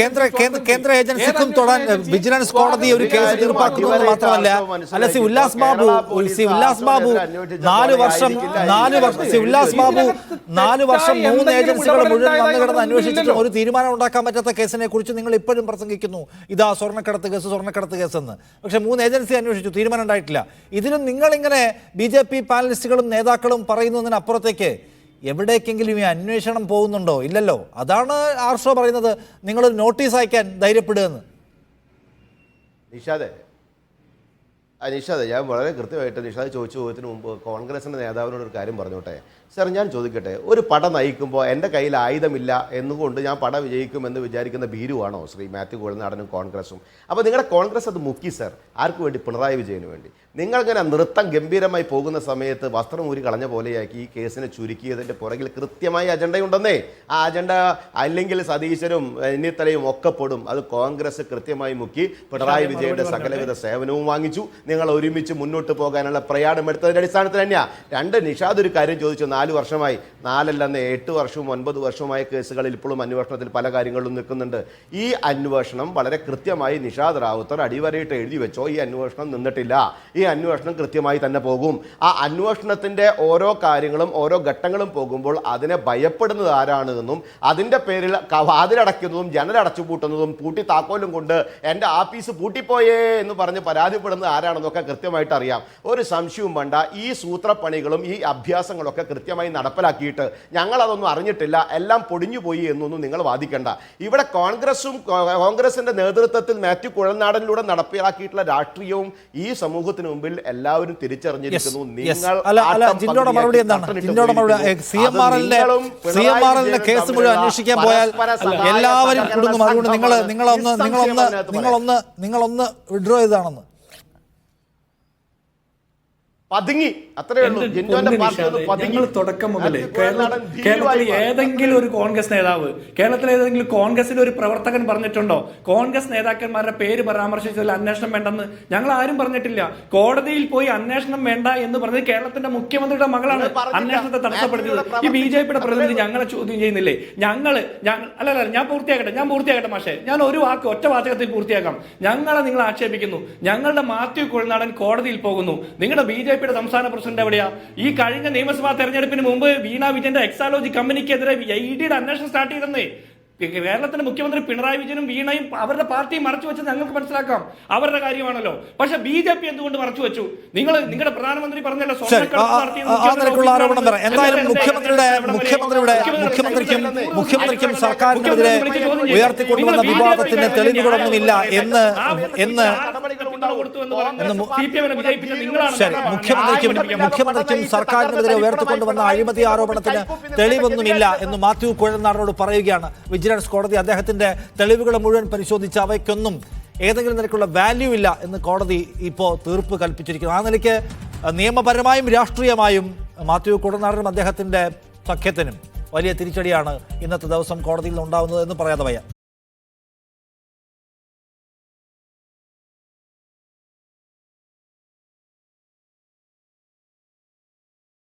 കേന്ദ്ര കേന്ദ്ര കേന്ദ്ര ഏജൻസിക്കും തൊടാൻ വിജിലൻസ് കോടതി ഒരു കേസ് തീർപ്പാക്കുന്നത് മാത്രമല്ല അല്ല സി ഉല്ലാസ് ബാബു സി ഉല്ലാസ് ബാബു നാല് വർഷം നാല് വർഷം സി ഉല്ലാസ് ബാബു നാല് വർഷം മൂന്ന് ഏജൻസികൾ മുഴുവൻ വന്നു കിടന്ന് അന്വേഷിച്ചിട്ട് ഒരു തീരുമാനം ഉണ്ടാക്കാൻ പറ്റാത്ത കേസിനെ കുറിച്ച് നിങ്ങൾ ഇപ്പോഴും പ്രസംഗിക്കുന്നു. ഇതാ സ്വർണക്കടത്ത് കേസ് സ്വർണക്കടത്ത് കേസ് എന്ന് പക്ഷെ മൂന്ന് ഏജൻസി അന്വേഷിച്ചു തീരുമാനം ഉണ്ടായിട്ടില്ല. ഇതിലും നിങ്ങളിങ്ങനെ ബി ജെ പി പാനലിസ്റ്റുകളും നേതാക്കളും പറയുന്നതിനപ്പുറത്തേക്ക് എവിടേക്കെങ്കിലും ഈ അന്വേഷണം പോകുന്നുണ്ടോ? ഇല്ലല്ലോ. അതാണ് ആർഷോ പറയുന്നത്. നിങ്ങൾ നോട്ടീസ് അയക്കാൻ ധൈര്യപ്പെടുകയെന്ന്. നിഷാദെ നിഷാദെ ഞാൻ വളരെ കൃത്യമായിട്ട് നിഷാദ് ചോദിച്ചു ചോദ്യത്തിന് മുമ്പ് കോൺഗ്രസിന്റെ നേതാവിനോട് ഒരു കാര്യം പറഞ്ഞോട്ടെ? സാർ ഞാൻ ചോദിക്കട്ടെ ഒരു പട നയിക്കുമ്പോൾ എന്റെ കയ്യിൽ ആയുധമില്ല എന്നുകൊണ്ട് ഞാൻ പട വിജയിക്കുമെന്ന് വിചാരിക്കുന്ന ഭീരുവാണോ ശ്രീ മാത്യു കോഴനാടനും കോൺഗ്രസും? അപ്പോൾ നിങ്ങളുടെ കോൺഗ്രസ് അത് മുക്കി സർ. ആർക്ക് വേണ്ടി? പിണറായി വിജയന് വേണ്ടി. നിങ്ങളിങ്ങനെ നൃത്തം ഗംഭീരമായി പോകുന്ന സമയത്ത് വസ്ത്രം ഊരി കളഞ്ഞ പോലെയാക്കി ഈ കേസിനെ ചുരുക്കിയതിന്റെ പുറകിൽ കൃത്യമായ അജണ്ടയുണ്ടെന്നേ. ആ അജണ്ട അല്ലെങ്കിൽ സതീശനും എന്നിത്തലയും ഒക്കെ പെടും. അത് കോൺഗ്രസ് കൃത്യമായി മുക്കി പിണറായി വിജയന്റെ സകലവിധ സേവനവും വാങ്ങിച്ചു. നിങ്ങൾ ഒരുമിച്ച് മുന്നോട്ട് പോകാനുള്ള പ്രയാണം എടുത്തതിന്റെ അടിസ്ഥാനത്തിൽ തന്നെയാണ് രണ്ട് നിഷാദ് ഒരു കാര്യം ചോദിച്ചു. നാല് വർഷമായി. നാലല്ലെന്ന് എട്ട് വർഷവും ഒൻപത് വർഷവുമായ കേസുകളിൽ ഇപ്പോഴും അന്വേഷണത്തിൽ പല കാര്യങ്ങളിലും നിൽക്കുന്നുണ്ട്. ഈ അന്വേഷണം വളരെ കൃത്യമായി നിഷാദ് റാവുത്തർ അടിവരയിട്ട് എഴുതി വെച്ചോ? ഈ അന്വേഷണം നിന്നിട്ടില്ല. ഈ അന്വേഷണം കൃത്യമായി തന്നെ പോകും. ആ അന്വേഷണത്തിന്റെ ഓരോ കാര്യങ്ങളും ഓരോ ഘട്ടങ്ങളും പോകുമ്പോൾ അതിനെ ഭയപ്പെടുന്നത് ആരാണ് എന്നും അതിന്റെ പേരിൽ വാതിലടയ്ക്കുന്നതും ജനലടച്ചു പൂട്ടുന്നതും പൂട്ടി താക്കോലും കൊണ്ട് എന്റെ ആഫീസ് പൂട്ടിപ്പോയേ എന്ന് പറഞ്ഞ് പരാതിപ്പെടുന്നത് ആരാണെന്നൊക്കെ കൃത്യമായിട്ട് അറിയാം ഒരു സംശയവും വേണ്ട. ഈ സൂത്രപ്പണികളും ഈ അഭ്യാസങ്ങളൊക്കെ കൃത്യമായി നടപ്പിലാക്കിയിട്ട് ഞങ്ങളതൊന്നും അറിഞ്ഞിട്ടില്ല. എല്ലാം പൊടിഞ്ഞു പോയി എന്നൊന്നും നിങ്ങൾ വാദിക്കേണ്ട. ഇവിടെ കോൺഗ്രസും കോൺഗ്രസിന്റെ കോൺഗ്രസിന്റെ നേതൃത്വത്തിൽ മാത്യു കുഴൽനാടനിലൂടെ നടപ്പിലാക്കിയിട്ടുള്ള രാഷ്ട്രീയവും ഈ സമൂഹത്തിന് മുമ്പിൽ എല്ലാവരും തിരിച്ചറിഞ്ഞിരിക്കുന്നു. നിങ്ങൾ ജിന്നോടെ മറുപടി എന്താണ്? തട്ടനിട്ട് ജിന്നോടെ മറുപടി സി എം ആർ എല്ലിന്റെ സി എം ആർ എല്ലിന്റെ കേസ് മുഴുവൻ അന്വേഷിക്കാൻ പോയാൽ എല്ലാവരും സഹകരണ കുടുങ്ങും അതുകൊണ്ട് നിങ്ങൾ. നിങ്ങളൊന്ന് നിങ്ങളൊന്ന് നിങ്ങളൊന്ന് നിങ്ങളൊന്ന് വിഡ്രോ ചെയ്താണെന്ന്. പതുങ്ങി. അത്രേ ഉള്ളൂ. ജിൻഡോന്റെ പാർട്ടി തുടക്കം കുഴൽനാടൻ കേരളത്തിൽ ഏതെങ്കിലും ഒരു കോൺഗ്രസ് നേതാവ് കേരളത്തിലെ ഏതെങ്കിലും കോൺഗ്രസിലെ ഒരു പ്രവർത്തകൻ പറഞ്ഞിട്ടുണ്ടോ? കോൺഗ്രസ് നേതാക്കന്മാരുടെ പേര് പരാമർശിച്ചതിൽ അന്വേഷണം വേണ്ടെന്ന് ഞങ്ങൾ ആരും പറഞ്ഞിട്ടില്ല. കോടതിയിൽ പോയി അന്വേഷണം വേണ്ട എന്ന് പറഞ്ഞത് കേരളത്തിന്റെ മുഖ്യമന്ത്രിയുടെ മകളാണ്. അന്വേഷണത്തെ തടസ്സപ്പെടുത്തിയത്. ഈ ബി ജെ പിയുടെ പ്രതിനിധി ഞങ്ങളെ ചോദ്യം ചെയ്യുന്നില്ലേ? ഞങ്ങൾ ഞങ്ങൾ അല്ല അല്ല ഞാൻ പൂർത്തിയാക്കട്ടെ ഞാൻ പൂർത്തിയാക്കട്ടെ മാഷേ. ഞാൻ ഒരു വാക്ക് ഒറ്റ വാചകത്തിൽ പൂർത്തിയാക്കാം. ഞങ്ങളെ നിങ്ങൾ ആക്ഷേപിക്കുന്നു. ഞങ്ങളുടെ മാത്യു കുഴനാടൻ കോടതിയിൽ പോകുന്നു. നിങ്ങളുടെ ബി ജെ പിയുടെ സംസ്ഥാന പ്രസിഡന്റ് എവിടെയാ? ഈ കഴിഞ്ഞ നിയമസഭാ തെരഞ്ഞെടുപ്പിന് മുമ്പ് വീണ വിജയന്റെ എക്സാലോജി കമ്പനിക്കെതിരെ ഇ ഡിയുടെ അന്വേഷണം സ്റ്റാർട്ട് ചെയ്തെന്നേ. കേരളത്തിന്റെ മുഖ്യമന്ത്രി പിണറായി വിജയനും വീണയും അവരുടെ പാർട്ടി മറച്ചു വെച്ചത് ഞങ്ങൾക്ക് മനസ്സിലാക്കാം. അവരുടെ കാര്യമാണല്ലോ. പക്ഷെ ബി ജെ പി എന്തുകൊണ്ട് മറച്ചു വെച്ചു? നിങ്ങൾ നിങ്ങളുടെ പ്രധാനമന്ത്രി പറഞ്ഞല്ലോ എന്തായാലും മുഖ്യമന്ത്രിയുടെ മുഖ്യമന്ത്രിയുടെ മുഖ്യമന്ത്രിക്കും മുഖ്യമന്ത്രിക്കും സർക്കാരിനെതിരെ ഉയർത്തിക്കൊണ്ടുവന്ന വിവാദത്തിന് തെളിവുകളൊന്നുമില്ല എന്ന് എന്ന് ശരി മുഖ്യമന്ത്രിക്കും മുഖ്യമന്ത്രിക്കും സർക്കാരിനെതിരെ ഉയർത്തിക്കൊണ്ടുവന്ന അഴിമതി ആരോപണത്തിന് തെളിവൊന്നുമില്ല എന്ന് മാത്യു കുഴൽനാടനോട് പറയുകയാണ് വിജിലൻസ് കോടതി. അദ്ദേഹത്തിന്റെ തെളിവുകൾ മുഴുവൻ പരിശോധിച്ച് അവയ്ക്കൊന്നും ഏതെങ്കിലും നിലയ്ക്കുള്ള വാല്യൂ ഇല്ല എന്ന് കോടതി ഇപ്പോൾ തീർപ്പ് കൽപ്പിച്ചിരിക്കുന്നു. ആ നിലയ്ക്ക് നിയമപരമായും രാഷ്ട്രീയമായും മാത്യു കുഴൽനാടനും അദ്ദേഹത്തിന്റെ സഖ്യത്തിനും വലിയ തിരിച്ചടിയാണ് ഇന്നത്തെ ദിവസം കോടതിയിൽ ഉണ്ടാവുന്നത് എന്ന് പറയാതെ വയ്യ.